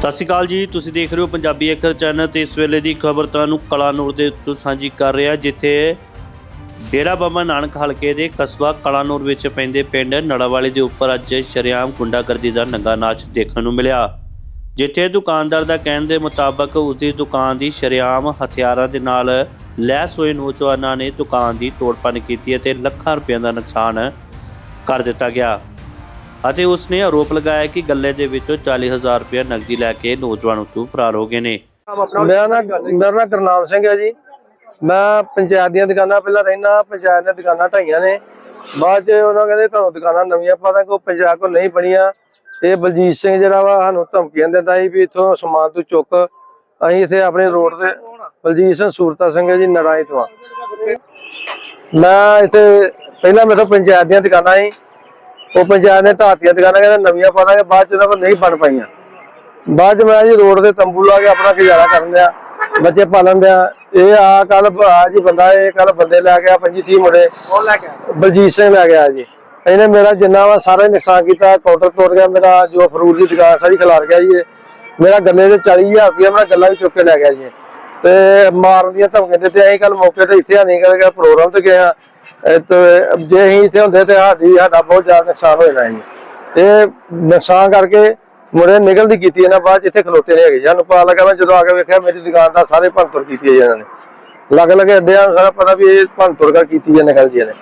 ਸਤਿ ਸ਼੍ਰੀ ਅਕਾਲ ਜੀ, ਤੁਸੀਂ ਦੇਖ ਰਹੇ ਹੋ ਪੰਜਾਬੀ ਅੱਖਰ ਚੈਨਲ ਤੇ ਇਸ ਵੇਲੇ ਦੀ ਖਬਰ ਤੁਹਾਨੂੰ ਕਲਾਨੂਰ ਦੇ ਤੋਂ ਸਾਂਝੀ ਕਰ ਰਿਹਾ ਜਿੱਥੇ ਡੇਰਾ ਬਾਬਾ ਨਾਨਕ ਹਲਕੇ ਦੇ ਕਸਬਾ ਕਲਾਨੂਰ ਵਿੱਚ ਪੈਂਦੇ ਪਿੰਡ ਨੜਾਵਾਲੇ ਦੇ ਉੱਪਰ ਅੱਜ ਸ਼ਰੇਆਮ ਗੁੰਡਾਗਰਦੀ ਦਾ ਨੰਗਾ ਨਾਚ ਦੇਖਣ ਨੂੰ ਮਿਲਿਆ। ਜਿੱਥੇ ਦੁਕਾਨਦਾਰ ਦਾ ਕਹਿਣ ਦੇ ਮੁਤਾਬਕ ਉਸਦੀ ਦੁਕਾਨ ਦੀ ਸ਼ਰੇਆਮ ਹਥਿਆਰਾਂ ਦੇ ਨਾਲ ਲੈਸ ਹੋਏ ਨੌਜਵਾਨਾਂ ਨੇ ਦੁਕਾਨ ਦੀ ਤੋੜਪੰਨ ਕੀਤੀ ਅਤੇ ਲੱਖਾਂ ਰੁਪਏ ਦਾ ਨੁਕਸਾਨ ਕਰ ਦਿੱਤਾ ਗਿਆ। ਅਤੇ ਉਸਨੇ ਆਰੋਪ ਲਗਾਇਆ ਕਿ ਗੱਲੇ ਦੇ ਵਿੱਚੋਂ 40000 ਰੁਪਏ ਨਕਦੀ ਲੈ ਕੇ ਨੌਜਵਾਨ ਉੱਥੋਂ ਫਰਾਰ ਹੋ ਗਏ ਨੇ। ਮੇਰਾ ਨਾਮ ਮੇਰਾ ਨਾਮ ਕਰਨਾਮ ਸਿੰਘ ਹੈ ਜੀ। ਮੈਂ ਪੰਚਾਇਤ ਦੀਆਂ ਦੁਕਾਨਾਂ ਪਹਿਲਾਂ ਰਹਿਣਾ ਪੰਚਾਇਤ ਦੀਆਂ ਦੁਕਾਨਾਂ ਢਾਈਆਂ ਨੇ। ਬਾਅਦ ਚ ਉਹਨਾਂ ਕਹਿੰਦੇ ਤੁਹਾਨੂੰ ਦੁਕਾਨਾਂ ਨਵੀਆਂ ਪਾ ਦਾਂਗੇ, ਉਹ ਪੰਚਾਇਤ ਕੋਲ ਨਹੀਂ ਬਣੀਆਂ। ਇਹ ਬਲਜੀਤ ਸਿੰਘ ਜਿਹੜਾ ਵਾ, ਸਾਨੂੰ ਧਮਕੀਆਂ ਦਿੰਦਾ ਸੀ ਵੀ ਇੱਥੋਂ ਸਮਾਨ ਤੂੰ ਚੁੱਕ। ਅਸੀਂ ਇੱਥੇ ਆਪਣੇ ਰੋਡ ਤੇ ਬਲਜੀਤ ਸਿੰਘ ਸੂਰਤਾ ਸਿੰਘ ਜੀ, ਨਰਾਏ ਤੋਂ ਮੈਂ ਇੱਥੇ ਪਹਿਲਾਂ ਮੇਰੇ ਤੋਂ ਪੰਚਾਇਤ ਦੀਆਂ ਦੁਕਾਨਾਂ ਸੀ। ਉਹ ਪੰਚਾਇਤ ਨੇ ਢਾਤੀਆਂ ਦੁਕਾਨਾਂ ਕਹਿੰਦੇ ਨਵੀਆਂ ਪਾ ਦਾਂਗੇ ਬਾਅਦ ਚ ਉਹਨਾਂ ਕੋਲ ਨਹੀਂ ਬਣ ਪਾਈਆਂ। ਬਾਅਦ ਚ ਮੈਂ ਜੀ ਰੋਡ ਤੇ ਤੰਬੂ ਲਾ ਕੇ ਆਪਣਾ ਗੁਜ਼ਾਰਾ ਕਰਨ ਦਿਆ ਬੱਚੇ ਪਾਲਣ ਦਿਆ। ਇਹ ਆ ਕੱਲ ਆ ਜੀ ਬੰਦਾ ਇਹ ਕੱਲ ਬੰਦੇ ਲੈ ਗਿਆ 25 30 ਮੁੰਡੇ। ਲੈ? ਬਲਜੀਤ ਸਿੰਘ ਲੈ ਗਿਆ ਜੀ। ਇਹਨੇ ਮੇਰਾ ਜਿੰਨਾ ਵਾ ਸਾਰਾ ਨੁਕਸਾਨ ਕੀਤਾ ਕਾਊਂਟਰ ਤੋੜ ਗਿਆ ਮੇਰਾ ਜੋ ਫਰੂਟ ਦੀ ਦੁਕਾਨ ਸਾਰੀ ਖਿਲਾਰ ਗਿਆ ਜੀ। ਮੇਰਾ ਗੱਲੇ ਦੇ 40000 ਰੁਪਇਆ ਮੇਰਾ ਗੱਲਾ ਵੀ ਚੁੱਕ ਕੇ ਲੈ ਗਿਆ ਜੀ। ਤੇ ਮਾਰਨ ਦੀਆਂ ਧਮਕੀਆਂ ਦਿੱਤੇ ਅਸੀਂ ਕੱਲ ਮੌਕੇ ਤੇ ਇੱਥੇ ਨਹੀਂ ਕਰ ਗਿਆ ਪ੍ਰੋਗਰਾਮ ਤੇ ਗਏ ਆ ਤੇ ਜੇ ਅਸੀਂ ਇੱਥੇ ਹੁੰਦੇ ਤੇ ਸਾਡੀ ਸਾਡਾ ਬਹੁਤ ਜ਼ਿਆਦਾ ਨੁਕਸਾਨ ਹੋ ਜਾਣਾ ਜੀ ਇਹ ਨੁਕਸਾਨ ਕਰਕੇ ਮੁਰੇ ਨਿਕਲਦੀ ਕੀਤੀ ਇਹਨਾਂ ਬਾਅਦ ਇੱਥੇ ਖਲੋਤੇ ਨਹੀਂ ਹੈਗੇ। ਸਾਨੂੰ ਪਤਾ ਲੱਗਾ ਮੈਂ ਜਦੋਂ ਆ ਕੇ ਵੇਖਿਆ ਮੇਰੀ ਦੁਕਾਨ ਦਾ ਸਾਰੇ ਭੰਨਤੋੜ ਕੀਤੀ ਹੈ ਜੀ ਇਹਨਾਂ ਨੇ। ਲੱਗ ਲੱਗੇ ਅੱਡਿਆਂ ਨੂੰ ਸਾਰਾ ਪਤਾ ਵੀ ਇਹ ਭੰਨਤੋੜ ਕਰ ਕੀਤੀ ਹੈ ਨਿਕਲ ਜੀ ਨੇ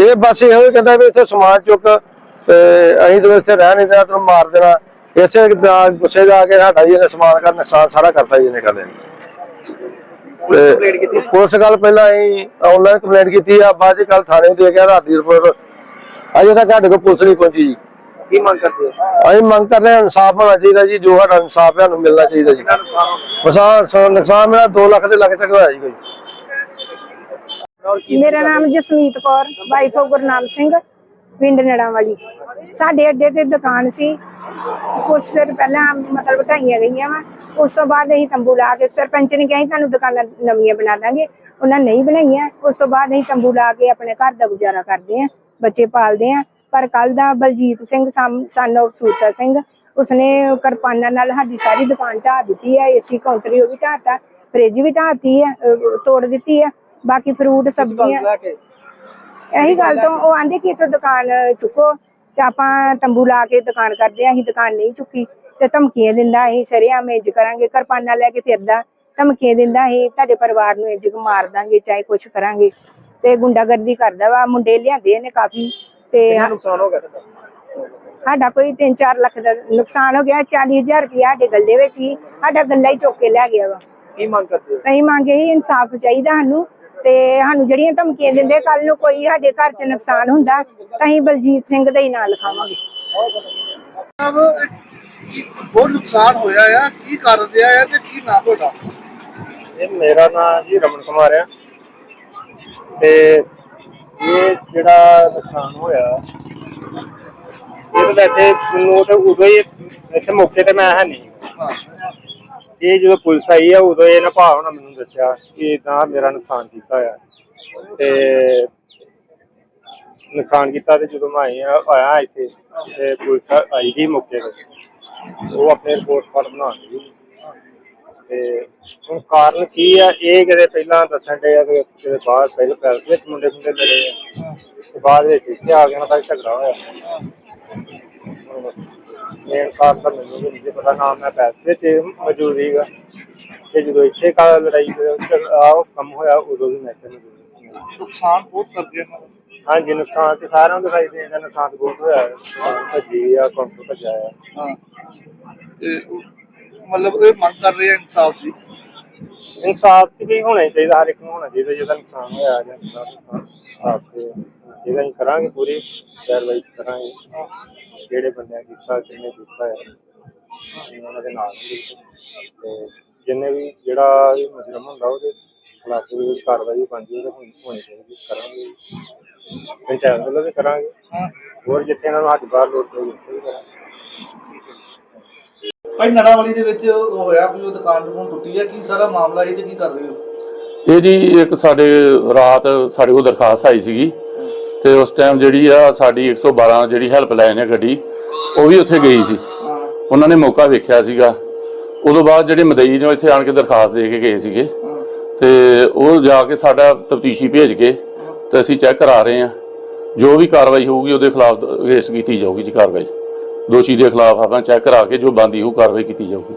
ਇਹ ਬਸ ਇਹੋ ਕਹਿੰਦਾ ਵੀ ਇੱਥੇ ਸਮਾਨ ਚੁੱਕ ਤੇ ਅਸੀਂ ਤਾਂ ਇੱਥੇ ਰਹਿ ਨਹੀਂ ਦੇਣਾ ਤੈਨੂੰ ਮਾਰ ਦੇਣਾ। ਇਸੇ ਦਾ ਗੁੱਸੇ ਜਾ ਕੇ ਸਾਡਾ ਜੀ ਇਹਨੇ ਸਮਾਨ ਦਾ ਨੁਕਸਾਨ ਸਾਰਾ ਕਰਤਾ ਜੀ ਇਹਨੇ ਕਰਦੇ ਪੁਲਿਸ ਕੰਪਲੇਂਟ ਕੀਤੀ? ਪੁਲਿਸ ਗੱਲ ਪਹਿਲਾਂ ਅਸੀਂ ਆਨਲਾਈਨ ਕੰਪਲੇਂਟ ਕੀਤੀ ਆ ਬਾਅਦ ਚ ਕੱਲ ਥਾਣੇ ਦੇ ਗਿਆ ਰਾਤ ਦੀ ਰਿਪੋਰਟ ਅਜੇ ਤੱਕ ਸਾਡੇ ਕੋਲ ਪੁਲਿਸ ਨਹੀਂ ਪਹੁੰਚੀ ਜੀ। ਕੀ ਮੰਗ ਕਰਦੇ ਹੋ? ਅਸੀਂ ਮੰਗ ਕਰਦੇ ਹਾਂ ਇਨਸਾਫ ਹੋਣਾ ਚਾਹੀਦਾ ਜੀ ਜੋ ਸਾਡਾ ਇਨਸਾਫ ਹੈ ਸਾਨੂੰ ਮਿਲਣਾ ਚਾਹੀਦਾ ਜੀ। ਹੋ ਗਿਆ ਨੁਕਸਾਨ ਸੋ ਨੁਕਸਾਨ ਮੇਰਾ 2 ਲੱਖ ਦੇ ਲੱਖ ਤੱਕ ਹੋਇਆ ਜੀ ਕੋਈ। ਔਰ ਕੀ ਮੇਰਾ ਨਾਮ ਜਸਮੀਤ ਕੌਰ ਵਾਈਫ ਆਫ ਗੁਰਨਾਮ ਸਿੰਘ ਪਿੰਡ ਨੜਾਂ ਵਾਲੀ ਸਾਡੇ ਅੱਡੇ ਤੇ ਦੁਕਾਨ ਸੀ ਕੁਛ ਸਿਰ ਪਹਿਲਾਂ ਮਤਲਬ ਢਾਈਆਂ ਗਈਆਂ ਵਾ ਉਸ ਤੋਂ ਬਾਅਦ ਅਸੀਂ ਤੰਬੂ ਲਾ ਕੇ ਸਰਪੰਚ ਨੇ ਕਿਹਾ ਸੀ ਤੁਹਾਨੂੰ ਦੁਕਾਨਾਂ ਨਵੀਆਂ ਬਣਾ ਦਾਂਗੇ। ਉਹਨਾਂ ਨਹੀਂ ਬਣਾਈਆਂ। ਉਸ ਤੋਂ ਬਾਅਦ ਅਸੀਂ ਤੰਬੂ ਲਾ ਕੇ ਆਪਣੇ ਘਰ ਦਾ ਗੁਜ਼ਾਰਾ ਕਰਦੇ ਆਂ ਬੱਚੇ ਪਾਲਦੇ ਆਂ ਪਰ ਕੱਲ ਦਾ ਬਲਜੀਤ ਸਿੰਘ ਸਨ ਸੂਰਤਾ ਸਿੰਘ ਉਸਨੇ ਕਿਰਪਾਨਾਂ ਨਾਲ ਸਾਡੀ ਸਾਰੀ ਦੁਕਾਨ ਢਾਹ ਦਿੱਤੀ ਹੈ ਏਸੀ ਕਾਊਂਟਰ ਉਹ ਵੀ ਢਾਤਾ ਫ੍ਰਿਜ ਵੀ ਢਾਤੀ ਹੈ ਤੋੜ ਦਿੱਤੀ ਹੈ। ਬਾਕੀ ਫਰੂਟ ਸਬਜ਼ੀਆਂ ਇਹੀ ਗੱਲ ਤੋਂ ਉਹ ਆਂਦੇ ਕਿ ਇੱਥੋਂ ਦੁਕਾਨ ਚੁੱਕੋ। ਤੇ ਆਪਾਂ ਤੰਬੂ ਲਾ ਕੇ ਦੁਕਾਨ ਕਰਦੇ ਆਂ ਅਸੀਂ ਦੁਕਾਨ ਨਹੀਂ ਚੁੱਕੀ ਤੇ ਧਮਕੀਆਂ ਦਿੰਦਾ ਅਸੀਂ ਸ਼ਰੇਆਮ ਇੰਜ ਕਰਾਂਗੇ ਕਿਰਪਾਨਾਂ ਲੈ ਕੇ ਫਿਰਦਾ। ਧਮਕੀਆਂ ਦਿੰਦਾ ਅਸੀਂ ਤੁਹਾਡੇ ਪਰਿਵਾਰ ਨੂੰ ਇੰਜ ਮਾਰ ਦਾਂਗੇ ਚਾਹੇ ਕੁਛ ਕਰਾਂਗੇ। ਤੇ ਗੁੰਡਾਗਰਦੀ ਕਰਦਾ ਵਾ ਮੁੰਡੇ ਲਿਆਂਦੇ ਨੇ ਕਾਫੀ ਤੇ ਕਿੰਨਾ ਨੁਕਸਾਨ ਹੋ ਗਿਆ ਤੁਹਾਡਾ? ਸਾਡਾ ਕੋਈ 3-4 ਲੱਖ ਦਾ ਨੁਕਸਾਨ ਹੋ ਗਿਆ 40000 ਰੁਪਇਆ ਸਾਡੇ ਗੱਲੇ ਵਿੱਚ ਹੀ ਸਾਡਾ ਗੱਲਾ ਹੀ ਚੁੱਕ ਕੇ ਲੈ ਗਿਆ ਵਾ। ਕੀ ਮੰਗ ਕਰਦੇ ਹੋ? ਅਸੀਂ ਮੰਗੇ ਹੀ ਇਨਸਾਫ ਚਾਹੀਦਾ ਸਾਨੂੰ ਤੇ ਸਾਨੂੰ ਜਿਹੜੀਆਂ ਧਮਕੀਆਂ ਦਿੰਦੇ ਕੱਲ ਨੂੰ ਕੋਈ ਸਾਡੇ ਘਰ 'ਚ ਨੁਕਸਾਨ ਹੁੰਦਾ ਤਾਂ ਅਸੀਂ ਬਲਜੀਤ ਸਿੰਘ ਦਾ ਹੀ ਨਾਂ ਲਿਖਾਵਾਂਗੇ। ਬਹੁਤ ਨੁਕਸਾਨ ਹੋਇਆ ਆ ਕੀ ਕਰ ਰਿਹਾ ਆ ਤੇ ਕੀ ਨਾ ਤੁਹਾਡਾ? ਇਹ ਮੇਰਾ ਨਾਮ ਜੀ ਰਮਨ ਕੁਮਾਰ ਆ। ਤੇ ਇਹ ਜਿਹੜਾ ਨੁਕਸਾਨ ਹੋਇਆ ਇਹ ਤਾਂ ਵੈਸੇ ਮੈਨੂੰ ਤੇ ਉਦੋਂ ਹੀ ਇੱਥੇ ਮੌਕੇ ਤੇ ਮੈਂ ਹੈ ਨਹੀਂ। ਹਾਂ। ਇਹ ਜਦੋਂ ਪੁਲਿਸ ਆਈ ਆ ਉਦੋਂ ਇਹ ਨਾ ਭਾਵ ਮੈਨੂੰ ਦੱਸਿਆ ਕਿ ਇਦਾਂ ਮੇਰਾ ਨੁਕਸਾਨ ਕੀਤਾ ਆ ਤੇ ਨੁਕਸਾਨ ਕੀਤਾ ਤੇ ਜਦੋਂ ਮੈਂ ਆਇਆ ਆਇਆ ਇੱਥੇ, ਤੇ ਪੁਲਿਸ ਆਈ ਗਈ ਮੌਕੇ ਤੇ। ਉਹ ਆਪਣੇ ਰਿਪੋਰਟ ਫਾਰਮ ਬਣਾ ਲਈ। ਤੇ ਹੁਣ ਕਾਰਨ ਕੀ ਆ, ਇਹ ਕਿਤੇ ਪਹਿਲਾਂ ਦੱਸਣ ਦੇ ਆ ਕਿ ਕਿਤੇ ਬਾਹਰ ਪਹਿਲਾਂ ਪੈਲਸ ਵਿੱਚ ਮੁੰਡੇ ਮੁੰਡੇ ਲੜੇ ਆ। ਤੇ ਬਾਅਦ ਵਿੱਚ ਇੱਥੇ ਆ ਗਿਆ ਤਾਂ ਝਗੜਾ ਹੋਇਆ। ਮੇਨ ਕਾਰਨ ਤਾਂ ਮੈਨੂੰ ਵੀ ਨਹੀਂ ਪਤਾ, ਨਾ ਮੈਂ ਪੈਲਸ ਵਿੱਚ ਮੌਜੂਦ ਸੀਗਾ। ਤੇ ਜਦੋਂ ਇੱਥੇ ਕਾ ਲੜਾਈ ਆ ਕੰਮ ਹੋਇਆ ਉਦੋਂ ਵੀ ਮੈਂ ਸੀ। ਨੁਕਸਾਨ ਬਹੁਤ ਕਰਦੇ ਆ ਹਾਂਜੀ ਨੁਕਸਾਨ ਤੇ ਸਾਰਿਆਂ ਨੂੰ ਦਿਖਾਈ ਦੇ ਨੁਕਸਾਨ ਬਹੁਤ ਹੋਇਆ। ਭੱਜੀ ਆ ਕੰਪਿਊਟਰ ਭੱਜਿਆ ਆ। ਹਾਂ। ਤੇ ਮਤਲਬ ਇਹ ਮੰਗ ਕਰ ਰਹੇ ਆ ਇਨਸਾਫ ਦੀ। ਇਨਸਾਫ ਤੇ ਵੀ ਹੋਣਾ ਚਾਹੀਦਾ ਹਰ ਇੱਕ ਨੂੰ ਹੋਣਾ ਚਾਹੀਦਾ ਜਿਹਦਾ ਨੁਕਸਾਨ ਹੋਇਆ ਜਾਂ ਇਨਸਾਫ ਤੇ ਜਿਹਦਾ ਅਸੀਂ ਕਰਾਂਗੇ ਪੂਰੀ ਕਾਰਵਾਈ ਕਰਾਂਗੇ। ਜਿਹੜੇ ਬੰਦਿਆਂ ਕੀਤਾ ਕਿੰਨੇ ਕੀਤਾ ਹੈ ਉਹਨਾਂ ਦੇ ਨਾਲ। ਤੇ ਜਿੰਨੇ ਵੀ ਜਿਹੜਾ ਵੀ ਮੁਜਰਮ ਹੁੰਦਾ ਉਹਦੇ ਖਿਲਾਫ ਵੀ ਕਾਰਵਾਈ ਬਣਦੀ ਉਹਦੇ ਹੋਣੀ ਹੋਣੀ ਚਾਹੀਦੀ ਕਰਾਂਗੇ। ਪੰਚਾਇਤ ਵੱਲੋਂ ਵੀ ਕਰਾਂਗੇ। ਹਾਂ ਹੋਰ ਜਿੱਥੇ ਇਹਨਾਂ ਨੂੰ ਹੱਥ ਬਾਹਰ ਲੋੜ ਪਈ ਉੱਥੇ ਵੀ ਕਰਾਂਗੇ। ਭਾਈ ਨੜਾਵਾਲੀ ਦੇ ਵਿੱਚ ਉਹ ਹੋਇਆ ਕੋਈ ਉਹ ਦੁਕਾਨ ਦੁਕਾਨ ਟੁੱਟੀ ਆ ਕੀ ਸਾਰਾ ਮਾਮਲਾ ਇਹ ਤੇ ਕੀ ਕਰ ਰਹੇ ਹੋ? ਇਹ ਜੀ ਇੱਕ ਸਾਡੇ ਰਾਤ ਸਾਡੇ ਕੋਲ ਦਰਖਾਸਤ ਆਈ ਸੀਗੀ ਤੇ ਉਸ ਟਾਈਮ ਜਿਹੜੀ ਆ ਸਾਡੀ 112 ਜਿਹੜੀ ਹੈਲਪ ਲਾਈਨ ਹੈ ਗੱਡੀ ਉਹ ਵੀ ਉੱਥੇ ਗਈ ਸੀ। ਹਾਂ। ਉਹਨਾਂ ਨੇ ਮੌਕਾ ਵੇਖਿਆ ਸੀਗਾ। ਉਦੋਂ ਬਾਅਦ ਜਿਹੜੇ ਮਦਈ ਨੇ ਉਹ ਇੱਥੇ ਆਣ ਕੇ ਦਰਖਾਸਤ ਦੇ ਕੇ ਗਏ ਸੀਗੇ। ਤੇ ਉਹ ਜਾ ਕੇ ਸਾਡਾ ਤਫਤੀਸ਼ੀ ਭੇਜ ਕੇ ਤੇ ਅਸੀਂ ਚੈੱਕ ਕਰਾ ਰਹੇ ਹਾਂ। ਜੋ ਵੀ ਕਾਰਵਾਈ ਹੋਊਗੀ ਉਹਦੇ ਖਿਲਾਫ ਅਗੇਂਸਟ ਕੀਤੀ ਜਾਊਗੀ ਜੀ ਕਾਰਵਾਈ। ਦੋਸ਼ੀ ਦੇ ਖਿਲਾਫ ਆਪਾਂ ਚੈੱਕ ਕਰਾ ਕੇ ਜੋ ਬੰਦੀ ਹੋਊ ਕਾਰਵਾਈ ਕੀਤੀ ਜਾਊਗੀ।